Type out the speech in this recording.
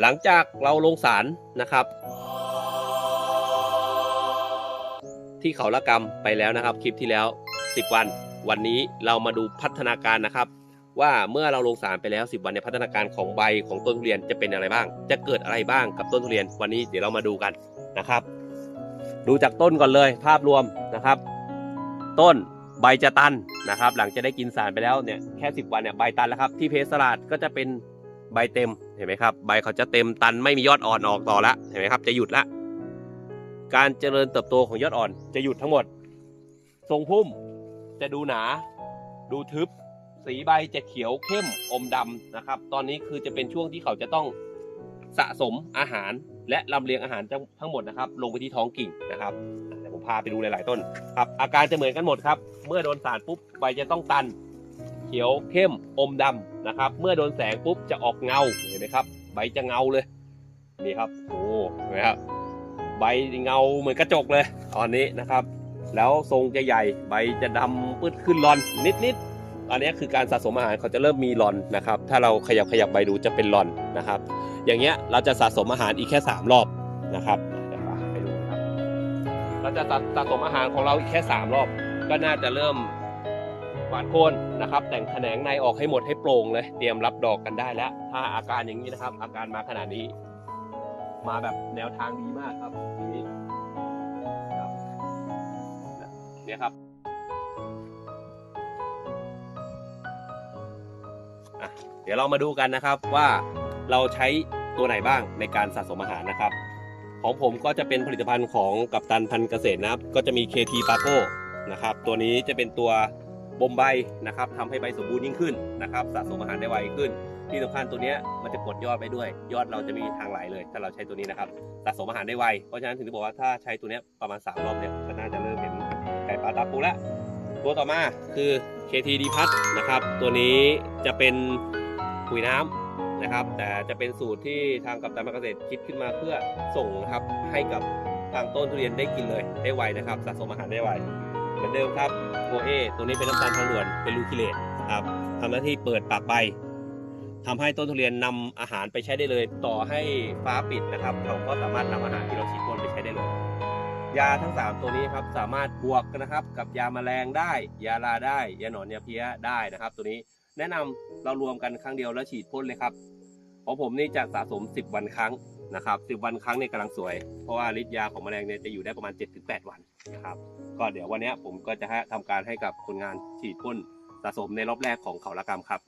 หลังจากเราลงสารนะครับ ที่เขาละกรรมไปแล้วนะครับ คลิปที่แล้ว 10 วัน วันนี้เรามาดูพัฒนาการนะครับ ว่าเมื่อเราลงสารไปแล้ว 10 วันในพัฒนาการของใบของต้นทุเรียนจะเป็นอะไรบ้าง จะเกิดอะไรบ้างกับต้นทุเรียน วันนี้เดี๋ยวเรามาดูกันนะครับ ดูจากต้นก่อนเลยภาพรวมนะครับ ต้นใบจะตันนะครับ หลังจะได้กินสารไปแล้วเนี่ยแค่ 10 วันเนี่ยใบตันแล้วครับที่เพสลาดก็จะเป็น ใบเต็มเห็นไหมครับ ใบเขาจะเต็มตันไม่มียอดอ่อนออกต่อละเห็นไหมครับ จะหยุดละ การเจริญเติบโตของยอดอ่อนจะหยุดทั้งหมด ทรงพุ่มจะดูหนา ดูทึบ สีใบจะเขียวเข้มอมดำนะครับ ตอนนี้คือจะเป็นช่วงที่เขาจะต้องสะสมอาหารและลำเลียงอาหารทั้งหมดนะครับ ลงไปที่ท้องกิ่งนะครับเดี๋ยวผมพาไปดูหลาย ๆ ต้นครับอาการจะเหมือนกันหมดครับ เมื่อโดนสารปุ๊บใบจะต้องตัน เขียวเข้มอมดำนะครับ เมื่อโดนแสงปุ๊บจะออกเงาเห็นไหมครับ ใบจะเงาเลยนี่ครับโอ้เห็นไหมครับใบเงาเหมือนกระจกเลย ตอนนี้นะครับ แล้วทรงจะใหญ่ใบจะดำปื้ดขึ้นรอนนิดๆอันนี้คือการสะสมอาหารเขาจะเริ่มมีรอนนะครับ ถ้าเราขยับขยับใบดูจะเป็นรอนนะครับ อย่างเงี้ยเราจะสะสมอาหารอีกแค่ 3 รอบนะครับเดี๋ยวไปดูนะครับเราจะสะสะสมอาหารของเราอีกแค่ 3 รอบ ก็น่าจะเริ่ม หวานโคนนะครับ แต่งแขนงในออกให้หมดให้โปร่งเลย เตรียมรับดอกกันได้แล้ว ถ้าอาการอย่างนี้นะครับ อาการมาขนาดนี้ มาแบบแนวทางดีมากครับทีนี้ครับเนี่ยครับเดี๋ยวเรามาดูกันนะครับว่าเราใช้ตัวไหนบ้างในการสะสมอาหารนะครับ ของผมก็จะเป็นผลิตภัณฑ์ของกัปตันพันเกษตรนะครับ ก็จะมี KT p a c o นะครับ ตัวนี้จะเป็นตัว บ่มใบนะครับทำให้ใบสมบูรณ์ยิ่งขึ้นนะครับ สะสมอาหารได้ไวขึ้น ที่สำคัญตัวนี้มันจะกดยอดไปด้วย ยอดเราจะไมมีทางไหลเลย ถ้าเราใช้ตัวนี้นะครับสะสมอาหารได้ไวเพราะฉะนั้นถึงได้บอกว่าถ้าใช้ตัวนี้ประมาณ 3 รอบเนี่ยก็น่าจะเริ่มเห็นไก่ปลาตาปูแล้วตัวต่อมาคือ KT d พัทนะครับ ตัวนี้จะเป็นปุ๋ยน้ำนะครับ แต่จะเป็นสูตรที่ทางกัปตันมเกษตรคิดขึ้นมาเพื่อส่งนะครับให้กับทางต้นทุเรียนได้กินเลยได้ไวนะครับ สะสมอาหารได้ไว เหมือนเดิมครับโกเอตัวนี้เป็นน้ำตาลทางด่วนเป็นลูคิเลตครับทำหน้าที่เปิดปากใบทำให้ต้นทุเรียนนำอาหารไปใช้ได้เลย ต่อให้ฟ้าปิดนะครับเขาก็สามารถนำอาหารที่เราฉีดพ่นไปใช้ได้เลย ยาทั้ง 3 ตัวนี้ครับสามารถบวกกันนะครับ กับยาแมลงได้ ยาลาได้ ยาหนอนยาเพี้ยได้นะครับ ตัวนี้แนะนำเรารวมกันครั้งเดียวแล้วฉีดพ่นเลยครับของผมนี่จะสะสม 10 วันครั้ง นะครับสิบวันครั้งเนี่ยกำลังสวย เพราะว่าฤทธิ์ยาของแมลงเนี่ยจะอยู่ได้ประมาณ 7-8 วันนะครับก็เดี๋ยววันนี้ผมก็จะให้ทำการให้กับคนงานฉีดพ่นสะสมในรอบแรกของเขาละกรรมครับ